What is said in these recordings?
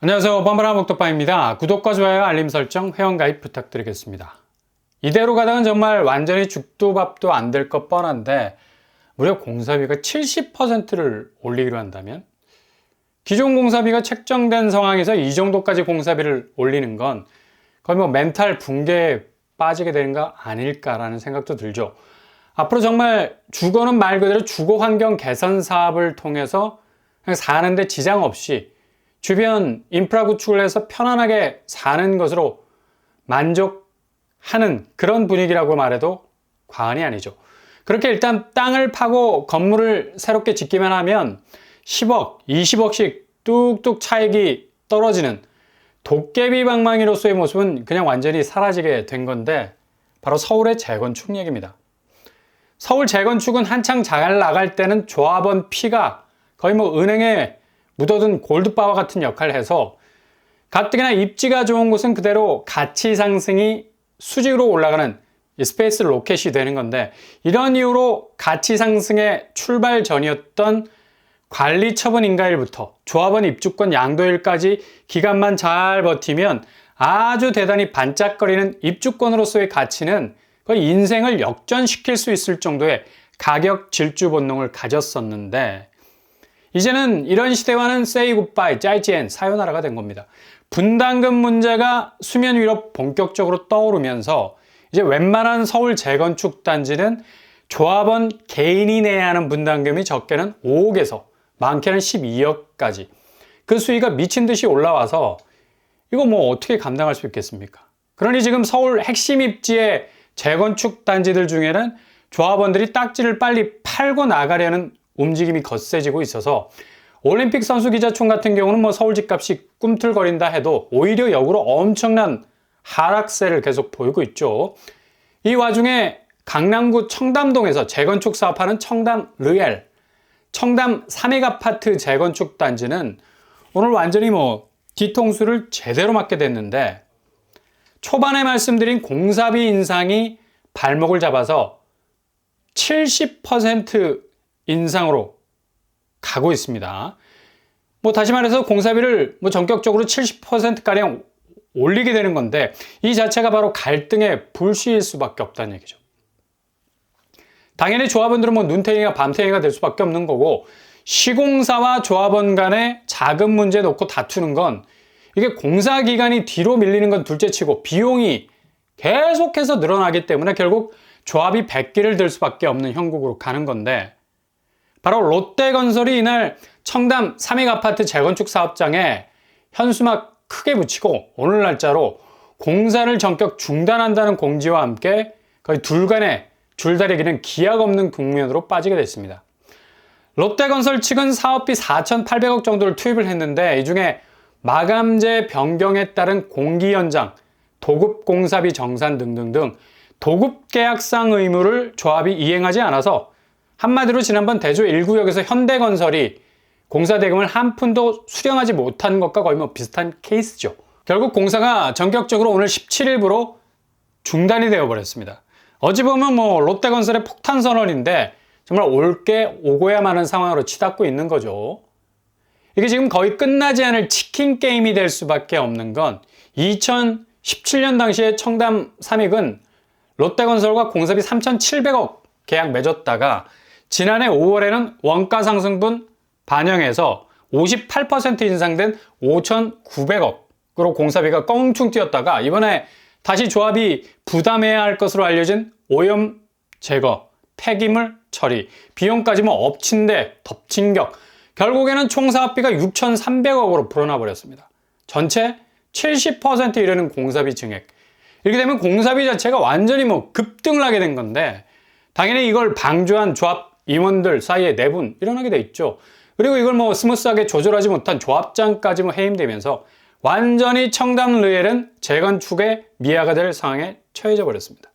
안녕하세요. 뻔뻔한 목도파입니다. 구독과 좋아요, 알림 설정, 회원가입 부탁드리겠습니다. 이대로 가다간 정말 완전히 죽도 밥도 안 될 것 뻔한데 무려 공사비가 70%를 올리기로 한다면 기존 공사비가 책정된 상황에서 이 정도까지 공사비를 올리는 건 거의 뭐 멘탈 붕괴에 빠지게 되는 거 아닐까라는 생각도 들죠. 앞으로 정말 주거는 말 그대로 주거 환경 개선 사업을 통해서 사는데 지장 없이 주변 인프라 구축을 해서 편안하게 사는 것으로 만족하는 그런 분위기라고 말해도 과언이 아니죠. 그렇게 일단 땅을 파고 건물을 새롭게 짓기만 하면 10억, 20억씩 뚝뚝 차익이 떨어지는 도깨비 방망이로서의 모습은 그냥 완전히 사라지게 된 건데 바로 서울의 재건축 얘기입니다. 서울 재건축은 한창 잘 나갈 때는 조합원 피가 거의 뭐 은행에 묻어둔 골드바와 같은 역할을 해서 가뜩이나 입지가 좋은 곳은 그대로 가치 상승이 수직으로 올라가는 이 스페이스 로켓이 되는 건데 이런 이유로 가치 상승의 출발 전이었던 관리 처분 인가일부터 조합원 입주권 양도일까지 기간만 잘 버티면 아주 대단히 반짝거리는 입주권으로서의 가치는 거의 인생을 역전시킬 수 있을 정도의 가격 질주 본능을 가졌었는데 이제는 이런 시대와는 세이 굿바이, 짜이지엔, 사요나라가 된 겁니다. 분담금 문제가 수면 위로 본격적으로 떠오르면서 이제 웬만한 서울 재건축 단지는 조합원 개인이 내야 하는 분담금이 적게는 5억에서 많게는 12억까지 그 수위가 미친 듯이 올라와서 이거 뭐 어떻게 감당할 수 있겠습니까? 그러니 지금 서울 핵심 입지의 재건축 단지들 중에는 조합원들이 딱지를 빨리 팔고 나가려는 움직임이 거세지고 있어서 올림픽 선수 기자총 같은 경우는 뭐 서울 집값이 꿈틀거린다 해도 오히려 역으로 엄청난 하락세를 계속 보이고 있죠. 이 와중에 강남구 청담동에서 재건축 사업하는 청담 르엘, 청담 3획 아파트 재건축 단지는 오늘 완전히 뭐 뒤통수를 제대로 맞게 됐는데 초반에 말씀드린 공사비 인상이 발목을 잡아서 70% 인상으로 가고 있습니다. 뭐 다시 말해서 공사비를 뭐 전격적으로 70%가량 올리게 되는 건데 이 자체가 바로 갈등의 불씨일 수밖에 없다는 얘기죠. 당연히 조합원들은 뭐 눈탱이가 밤탱이가 될 수밖에 없는 거고 시공사와 조합원 간의 자금 문제 놓고 다투는 건 이게 공사 기간이 뒤로 밀리는 건 둘째치고 비용이 계속해서 늘어나기 때문에 결국 조합이 백기를 들 수밖에 없는 형국으로 가는 건데 바로 롯데건설이 이날 청담 3익 아파트 재건축 사업장에 현수막 크게 붙이고 오늘 날짜로 공사를 전격 중단한다는 공지와 함께 거의 둘간의 줄다리기는 기약 없는 국면으로 빠지게 됐습니다. 롯데건설 측은 사업비 4,800억 정도를 투입을 했는데 이 중에 마감재 변경에 따른 공기 연장, 도급 공사비 정산 등등등 도급 계약상 의무를 조합이 이행하지 않아서 한마디로 지난번 대조 1구역에서 현대건설이 공사 대금을 한 푼도 수령하지 못한 것과 거의 뭐 비슷한 케이스죠. 결국 공사가 전격적으로 오늘 17일부로 중단이 되어 버렸습니다. 어찌 보면 뭐 롯데건설의 폭탄 선언인데 정말 올게 오고야만 하는 상황으로 치닫고 있는 거죠. 이게 지금 거의 끝나지 않을 치킨 게임이 될 수밖에 없는 건 2017년 당시에 청담 3익은 롯데건설과 공사비 3,700억 계약 맺었다가 지난해 5월에는 원가 상승분 반영해서 58% 인상된 5,900억으로 공사비가 껑충 뛰었다가 이번에 다시 조합이 부담해야 할 것으로 알려진 오염 제거, 폐기물 처리, 비용까지 뭐 엎친 데 덮친 격. 결국에는 총 사업비가 6,300억으로 불어나 버렸습니다. 전체 70% 이르는 공사비 증액. 이렇게 되면 공사비 자체가 완전히 뭐 급등을 하게 된 건데 당연히 이걸 방조한 조합 임원들 사이에 내분 일어나게 돼 있죠. 그리고 이걸 뭐 스무스하게 조절하지 못한 조합장까지 뭐 해임되면서 완전히 청담 르엘은 재건축의 미아가 될 상황에 처해져 버렸습니다.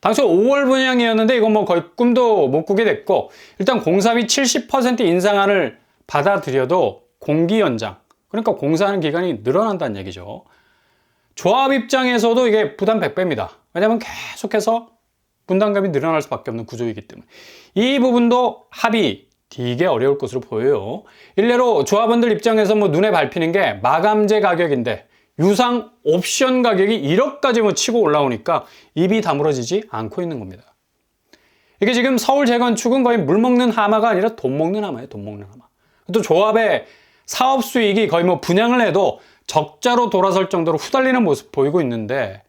당초 5월 분양이었는데 이건 뭐 거의 꿈도 못 꾸게 됐고 일단 공사비 70% 인상안을 받아들여도 공기 연장 그러니까 공사하는 기간이 늘어난다는 얘기죠. 조합 입장에서도 이게 부담 100배입니다. 왜냐하면 계속해서 분담금이 늘어날 수밖에 없는 구조이기 때문에 이 부분도 합의 되게 어려울 것으로 보여요. 일례로 조합원들 입장에서 뭐 눈에 밟히는 게 마감재 가격인데 유상 옵션 가격이 1억까지 뭐 치고 올라오니까 입이 다물어지지 않고 있는 겁니다. 이게 지금 서울 재건축은 거의 물 먹는 하마가 아니라 돈 먹는 하마예요. 돈 먹는 하마. 또 조합의 사업 수익이 거의 뭐 분양을 해도 적자로 돌아설 정도로 후달리는 모습 보이고 있는데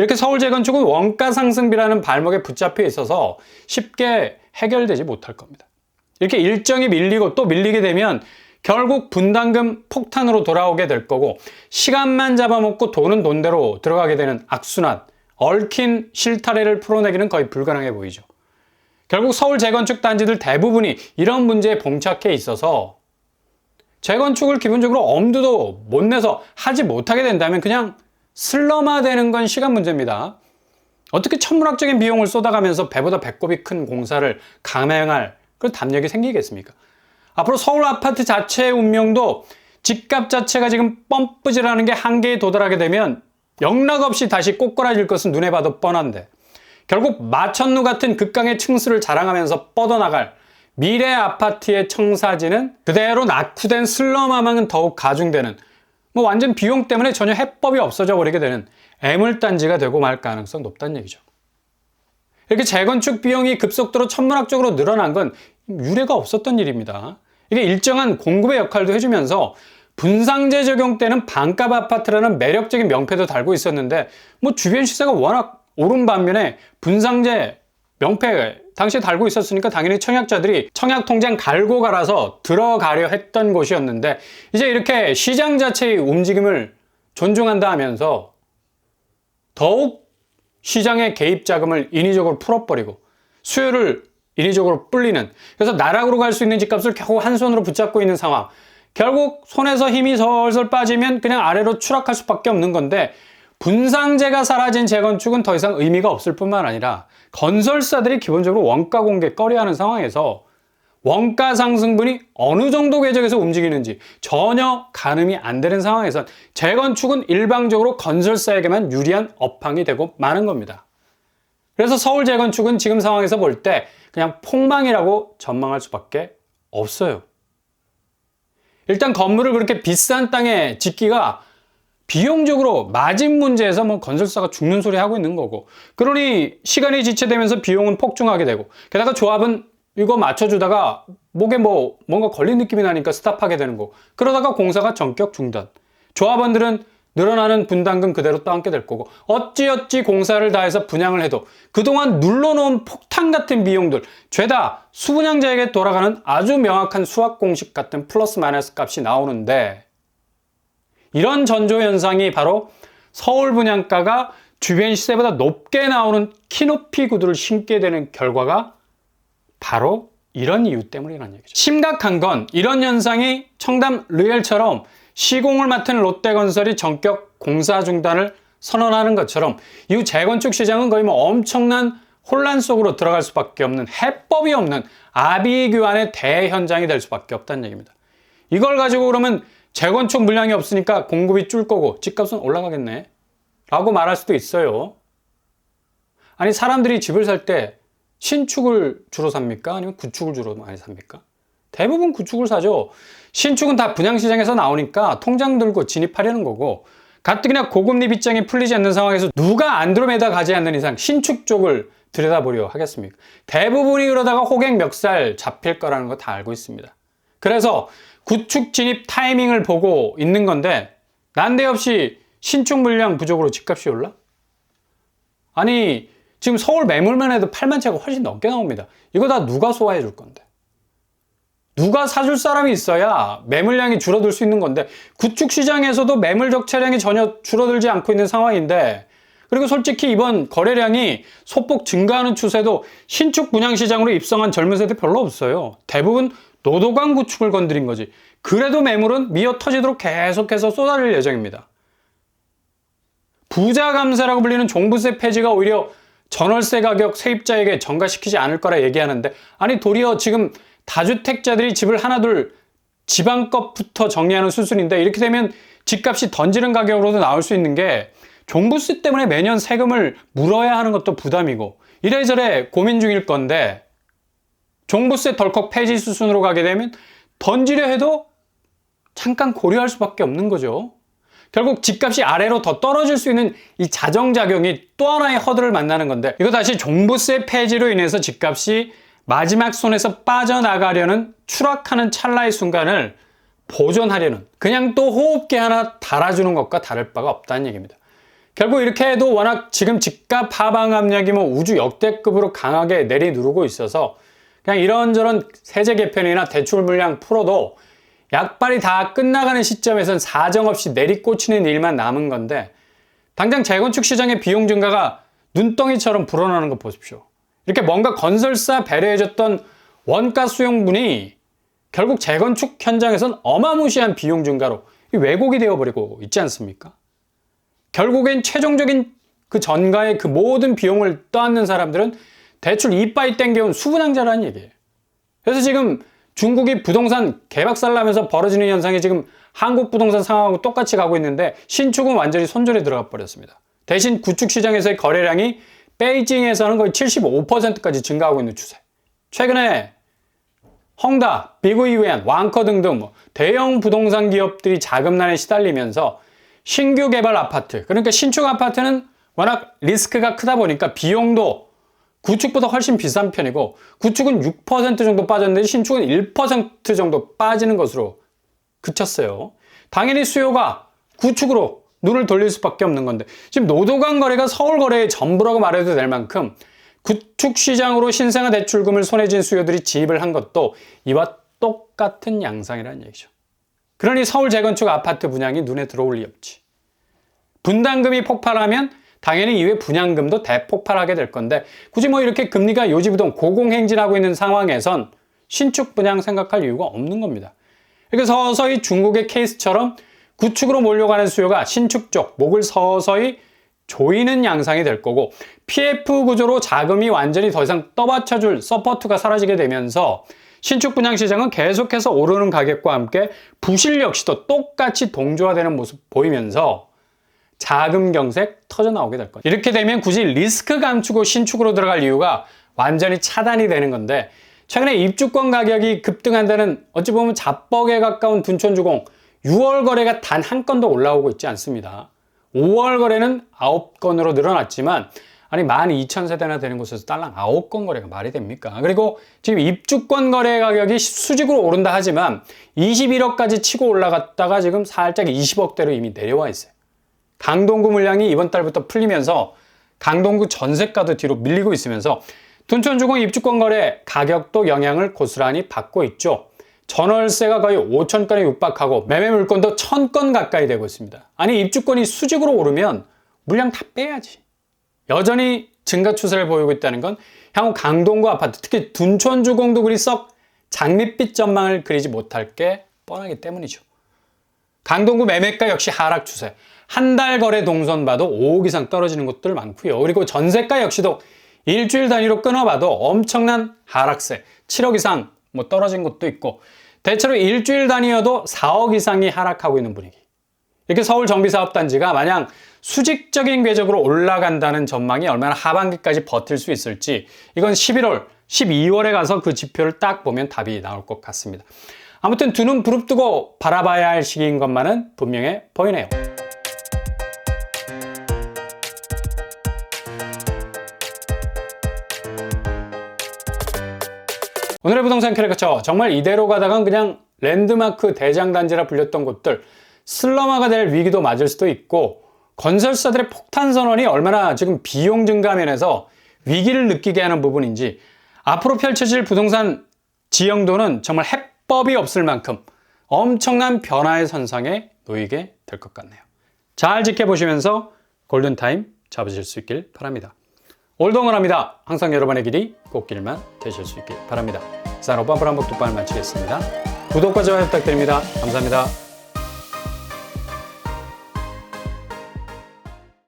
이렇게 서울 재건축은 원가 상승비라는 발목에 붙잡혀 있어서 쉽게 해결되지 못할 겁니다. 이렇게 일정이 밀리고 또 밀리게 되면 결국 분담금 폭탄으로 돌아오게 될 거고 시간만 잡아먹고 돈은 돈대로 들어가게 되는 악순환, 얽힌 실타래를 풀어내기는 거의 불가능해 보이죠. 결국 서울 재건축 단지들 대부분이 이런 문제에 봉착해 있어서 재건축을 기본적으로 엄두도 못 내서 하지 못하게 된다면 그냥 슬럼화되는 건 시간 문제입니다. 어떻게 천문학적인 비용을 쏟아가면서 배보다 배꼽이 큰 공사를 감행할 그런 담력이 생기겠습니까? 앞으로 서울 아파트 자체의 운명도 집값 자체가 지금 뻔뿌질하는 게 한계에 도달하게 되면 영락없이 다시 꼬꾸라질 것은 눈에 봐도 뻔한데 결국 마천루 같은 극강의 층수를 자랑하면서 뻗어나갈 미래 아파트의 청사진은 그대로 낙후된 슬럼화망은 더욱 가중되는 뭐 완전 비용 때문에 전혀 해법이 없어져 버리게 되는 애물단지가 되고 말 가능성 높다는 얘기죠. 이렇게 재건축 비용이 급속도로 천문학적으로 늘어난 건 유례가 없었던 일입니다. 이게 일정한 공급의 역할도 해주면서 분상제 적용 때는 반값 아파트라는 매력적인 명패도 달고 있었는데 뭐 주변 시세가 워낙 오른 반면에 분상제 명패. 당시에 달고 있었으니까 당연히 청약자들이 청약 통장 갈고 갈아서 들어가려 했던 곳이었는데 이제 이렇게 시장 자체의 움직임을 존중한다 하면서 더욱 시장의 개입 자금을 인위적으로 풀어버리고 수요를 인위적으로 불리는 그래서 나락으로 갈 수 있는 집값을 겨우 한 손으로 붙잡고 있는 상황. 결국 손에서 힘이 설설 빠지면 그냥 아래로 추락할 수밖에 없는 건데 분상제가 사라진 재건축은 더 이상 의미가 없을 뿐만 아니라 건설사들이 기본적으로 원가 공개 꺼려하는 상황에서 원가 상승분이 어느 정도 궤적에서 움직이는지 전혀 가늠이 안 되는 상황에선 재건축은 일방적으로 건설사에게만 유리한 업황이 되고 마는 겁니다. 그래서 서울 재건축은 지금 상황에서 볼 때 그냥 폭망이라고 전망할 수밖에 없어요. 일단 건물을 그렇게 비싼 땅에 짓기가 비용적으로 마진 문제에서 뭐 건설사가 죽는 소리 하고 있는 거고 그러니 시간이 지체되면서 비용은 폭증하게 되고 게다가 조합은 이거 맞춰주다가 목에 뭐 뭔가 걸린 느낌이 나니까 스탑하게 되는 거고 그러다가 공사가 전격 중단. 조합원들은 늘어나는 분담금 그대로 떠안게 될 거고 어찌어찌 공사를 다해서 분양을 해도 그동안 눌러놓은 폭탄 같은 비용들 죄다 수분양자에게 돌아가는 아주 명확한 수학 공식 같은 플러스 마이너스 값이 나오는데 이런 전조 현상이 바로 서울 분양가가 주변 시세보다 높게 나오는 키높이 구두를 신게 되는 결과가 바로 이런 이유 때문이라는 얘기죠. 심각한 건 이런 현상이 청담 르엘처럼 시공을 맡은 롯데건설이 전격 공사 중단을 선언하는 것처럼 이후 재건축 시장은 거의 뭐 엄청난 혼란 속으로 들어갈 수밖에 없는 해법이 없는 아비규환의 대현장이 될 수밖에 없다는 얘기입니다. 이걸 가지고 그러면 재건축 물량이 없으니까 공급이 줄 거고 집값은 올라가겠네. 라고 말할 수도 있어요. 아니, 사람들이 집을 살 때 신축을 주로 삽니까? 아니면 구축을 주로 많이 삽니까? 대부분 구축을 사죠. 신축은 다 분양시장에서 나오니까 통장 들고 진입하려는 거고, 가뜩이나 고금리 빗장이 풀리지 않는 상황에서 누가 안드로메다 가지 않는 이상 신축 쪽을 들여다보려 하겠습니까? 대부분이 그러다가 호갱 멱살 잡힐 거라는 거 다 알고 있습니다. 그래서 구축 진입 타이밍을 보고 있는 건데 난데없이 신축 물량 부족으로 집값이 올라? 아니 지금 서울 매물만 해도 8만 채가 훨씬 넘게 나옵니다. 이거 다 누가 소화해 줄 건데? 누가 사줄 사람이 있어야 매물량이 줄어들 수 있는 건데 구축 시장에서도 매물 적체량이 전혀 줄어들지 않고 있는 상황인데 그리고 솔직히 이번 거래량이 소폭 증가하는 추세도 신축 분양 시장으로 입성한 젊은 세대 별로 없어요. 대부분 노도강 구축을 건드린 거지. 그래도 매물은 미어 터지도록 계속해서 쏟아질 예정입니다. 부자 감세라고 불리는 종부세 폐지가 오히려 전월세 가격 세입자에게 전가시키지 않을 거라 얘기하는데 아니 도리어 지금 다주택자들이 집을 하나둘 지방것부터 정리하는 수순인데 이렇게 되면 집값이 던지는 가격으로도 나올 수 있는 게 종부세 때문에 매년 세금을 물어야 하는 것도 부담이고 이래저래 고민 중일 건데 종부세 덜컥 폐지 수순으로 가게 되면 던지려 해도 잠깐 고려할 수밖에 없는 거죠. 결국 집값이 아래로 더 떨어질 수 있는 이 자정작용이 또 하나의 허들을 만나는 건데 이거 다시 종부세 폐지로 인해서 집값이 마지막 손에서 빠져나가려는 추락하는 찰나의 순간을 보존하려는 그냥 또 호흡기 하나 달아주는 것과 다를 바가 없다는 얘기입니다. 결국 이렇게 해도 워낙 지금 집값 하방 압력이 뭐 우주 역대급으로 강하게 내리누르고 있어서 그냥 이런저런 세제 개편이나 대출 물량 풀어도 약발이 다 끝나가는 시점에선 사정없이 내리꽂히는 일만 남은 건데 당장 재건축 시장의 비용 증가가 눈덩이처럼 불어나는 거 보십시오. 이렇게 뭔가 건설사 배려해줬던 원가 수용분이 결국 재건축 현장에선 어마무시한 비용 증가로 왜곡이 되어버리고 있지 않습니까? 결국엔 최종적인 그 전가의 그 모든 비용을 떠안는 사람들은 대출 이빠이 땡겨온 수분양자라는 얘기예요. 그래서 지금 중국이 부동산 개박살나면서 벌어지는 현상이 지금 한국 부동산 상황하고 똑같이 가고 있는데 신축은 완전히 손절에 들어가 버렸습니다. 대신 구축 시장에서의 거래량이 베이징에서는 거의 75%까지 증가하고 있는 추세. 최근에 헝다, 비구이웨안, 왕커 등등 뭐 대형 부동산 기업들이 자금난에 시달리면서 신규 개발 아파트, 그러니까 신축 아파트는 워낙 리스크가 크다 보니까 비용도 구축보다 훨씬 비싼 편이고 구축은 6% 정도 빠졌는데 신축은 1% 정도 빠지는 것으로 그쳤어요. 당연히 수요가 구축으로 눈을 돌릴 수밖에 없는 건데 지금 노도강 거래가 서울 거래의 전부라고 말해도 될 만큼 구축 시장으로 신생아 대출금을 손에 쥔 수요들이 진입을 한 것도 이와 똑같은 양상이라는 얘기죠. 그러니 서울 재건축 아파트 분양이 눈에 들어올 리 없지. 분담금이 폭발하면 당연히 이후에 분양금도 대폭발하게 될 건데 굳이 뭐 이렇게 금리가 요지부동 고공행진하고 있는 상황에선 신축 분양 생각할 이유가 없는 겁니다. 이렇게 서서히 중국의 케이스처럼 구축으로 몰려가는 수요가 신축 쪽 목을 서서히 조이는 양상이 될 거고 PF 구조로 자금이 완전히 더 이상 떠받쳐줄 서포트가 사라지게 되면서 신축 분양 시장은 계속해서 오르는 가격과 함께 부실 역시도 똑같이 동조화되는 모습 보이면서 자금 경색 터져 나오게 될 거죠. 이렇게 되면 굳이 리스크 감추고 신축으로 들어갈 이유가 완전히 차단이 되는 건데 최근에 입주권 가격이 급등한다는 어찌 보면 자뻑에 가까운 둔촌주공 6월 거래가 단 한 건도 올라오고 있지 않습니다. 5월 거래는 9건으로 늘어났지만 아니 12,000세대나 되는 곳에서 딸랑 9건 거래가 말이 됩니까? 그리고 지금 입주권 거래 가격이 수직으로 오른다 하지만 21억까지 치고 올라갔다가 지금 살짝 20억대로 이미 내려와 있어요. 강동구 물량이 이번 달부터 풀리면서 강동구 전세가도 뒤로 밀리고 있으면서 둔촌주공 입주권 거래 가격도 영향을 고스란히 받고 있죠. 전월세가 거의 5천 건에 육박하고 매매 물건도 1000건 가까이 되고 있습니다. 아니 입주권이 수직으로 오르면 물량 다 빼야지. 여전히 증가 추세를 보이고 있다는 건 향후 강동구 아파트 특히 둔촌주공도 그리 썩 장밋빛 전망을 그리지 못할 게 뻔하기 때문이죠. 강동구 매매가 역시 하락 추세. 한 달 거래 동선 봐도 5억 이상 떨어지는 곳들 많고요. 그리고 전세가 역시도 일주일 단위로 끊어봐도 엄청난 하락세. 7억 이상 뭐 떨어진 곳도 있고 대체로 일주일 단위여도 4억 이상이 하락하고 있는 분위기. 이렇게 서울 정비사업단지가 마냥 수직적인 궤적으로 올라간다는 전망이 얼마나 하반기까지 버틸 수 있을지 이건 11월, 12월에 가서 그 지표를 딱 보면 답이 나올 것 같습니다. 아무튼 두 눈 부릅뜨고 바라봐야 할 시기인 것만은 분명해 보이네요. 오늘의 부동산 캐릭터 정말 이대로 가다간 그냥 랜드마크 대장단지라 불렸던 곳들 슬럼화가 될 위기도 맞을 수도 있고 건설사들의 폭탄 선언이 얼마나 지금 비용 증가 면에서 위기를 느끼게 하는 부분인지 앞으로 펼쳐질 부동산 지형도는 정말 해법이 없을 만큼 엄청난 변화의 선상에 놓이게 될 것 같네요. 잘 지켜보시면서 골든타임 잡으실 수 있길 바랍니다. 올동원합니다. 항상 여러분의 길이 꽃길만 되실 수 있길 바랍니다. 자, 오빠 뚝방을 마치겠습니다. 구독과 좋아요 부탁드립니다. 감사합니다.